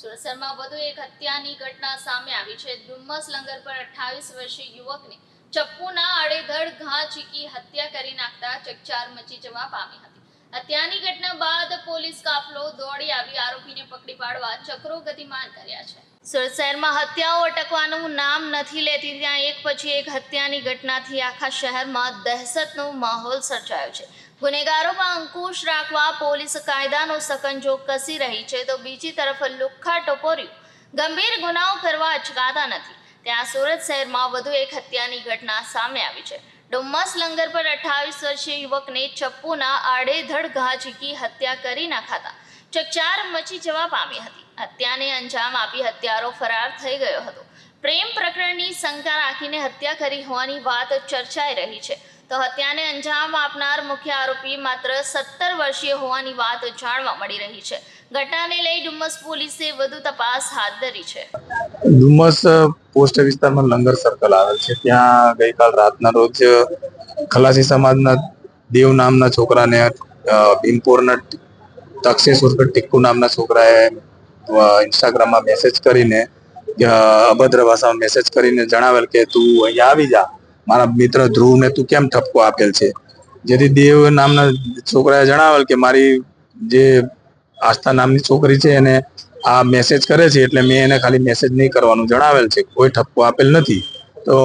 સુરતમાં વધુ એક હત્યાની ઘટના સામે આવી છે. ડુમ્મસ લંગર પર અઠ્ઠાવીસ વર્ષીય યુવકને ચપ્પુના આડેધડ ઘા ચીકી હત્યા કરી નાખતા ચકચાર મચી જવા પામી હતી. હત્યાની ઘટના બાદ પોલીસ કાફલો દોડી આવી આરોપીને પકડી પાડવા ચક્રો ગતિમાન કર્યા છે. સુરત શહેરમાં હત્યાઓ અટકવાનું નામ નથી લેતી. ત્યાં એક પછી એક હત્યાની ઘટનાથી આખા શહેરમાં દહેશતનો માહોલ સર્જાયો છે. ગુનેગારો પર અંકુશ રાખવા પોલીસ કાયદાનો સકંજો કસી રહી છે તો બીજી તરફ લુખ્ખા ટપોરીઓ ગંભીર ગુનાઓ કરવા અચકાતા નથી. ત્યાં સુરત શહેરમાં વધુ એક હત્યાની ઘટના સામે આવી છે. ડુમ્મસ લંગર પર અઠ્ઠાવીસ વર્ષીય યુવકને ચપ્પુના આડેધડ ઘા ઝીકી હત્યા કરી નાખાતા ચકચાર મચી જવા પામી હતી. હત્યાને અંજામ આપી હત્યારો ફરાર થઈ ગયો હતો. પ્રેમ પ્રકરણની શંકા રાખીને હત્યા કરી હોવાની વાત ચર્ચાઈ રહી છે. તો હત્યાને અંજામ આપનાર મુખ્ય આરોપી માત્ર સત્તર વર્ષીય હોવાની વાત જાણવા મળી રહી છે. ઘટનાને લઈ ડુમ્મસ પોલીસે વધુ તપાસ હાથ ધરી છે. ડુમસ પોસ્ટ વિસ્તારમાં લંગર સર્કલ આવેલ છે. ત્યાં ગઈકાલ રાતના રોજ ખલાસી સમાજના દેવ નામના છોકરાને ભીમપોરના તક્ષેશ ઉર્ફે ટિક્કુ નામના છોકરાએ ઇન્સ્ટાગ્રામમાં મેસેજ કરીને અભદ્ર ભાષામાં મેસેજ કરીને જણાવેલ કે, તું અહીંયા આવી જા. મારા મિત્ર ધ્રુવને તું કેમ ઠપકો આપેલ છે? જેથી દેવ નામના છોકરાએ જણાવેલ કે મારી જે આસ્થા નામની છોકરી છે એને આ મેસેજ કરે છે, એટલે મેં એને ખાલી મેસેજ નહીં કરવાનું, જણાવેલ છે, કોઈ ઠપકો આપેલ નથી. તો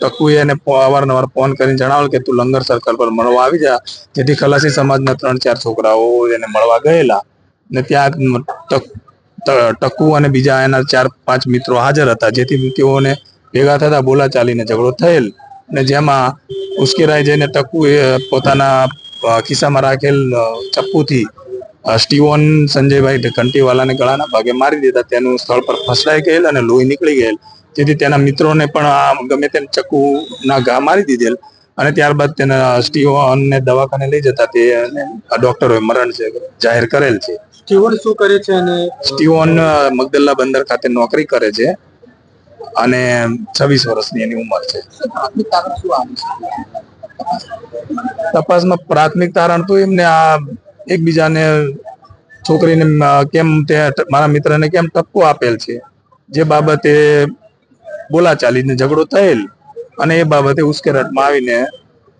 ટકુએ એને અવારનવાર ફોન કરીને જણાવેલ કે તું લંગર સર્કલ પર મળવા આવી જા. જેથી ખલાસી સમાજના ત્રણ ચાર છોકરાઓ એને મળવા ગયેલા. ને ત્યાં ટકુ અને બીજા એના ચાર પાંચ મિત્રો હાજર હતા. જેથી તેઓને ભેગા થતા બોલાચાલીને ઝઘડો થયેલ. ને જેમાં ઉશ્કેરાઈ જઈને ટકુએ પોતાના ખિસ્સામાં રાખેલ ચપ્પુથી સ્ટીવન સંજયભાઈ ઘંટીવાલાને ગળાના ભાગે મારી દીધા. તેનું સ્થળ પર ફસડાઈ ગયેલ અને લોહી નીકળી ગયેલ. જેથી તેના મિત્રોને પણ આ ગમે તેમ ચક્કુના ઘા મારી દીધેલ અને ત્યારબાદ તેના સ્ટીવનને દવાખાને લઈ જતા તે ડોક્ટરોએ મરણ છે જાહેર કરેલ છે. સ્ટીવન શું કરે છે અને સ્ટીવન મગદલ્લા બંદર ખાતે નોકરી કરે છે. અને છવ્વીસ વર્ષની એની ઉંમર છે. તપાસમાં પ્રાથમિક તારણ તો એમને આ એકબીજાને છોકરીને કેમ તે મારા મિત્રને કેમ ટપકો આપેલ છે? જે બાબતે બોલાચાલીને ઝઘડો થયેલ અને એ બાબતે ઉશ્કેરટમાં આવીને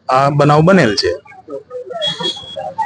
આ બનાવ બનેલ છે.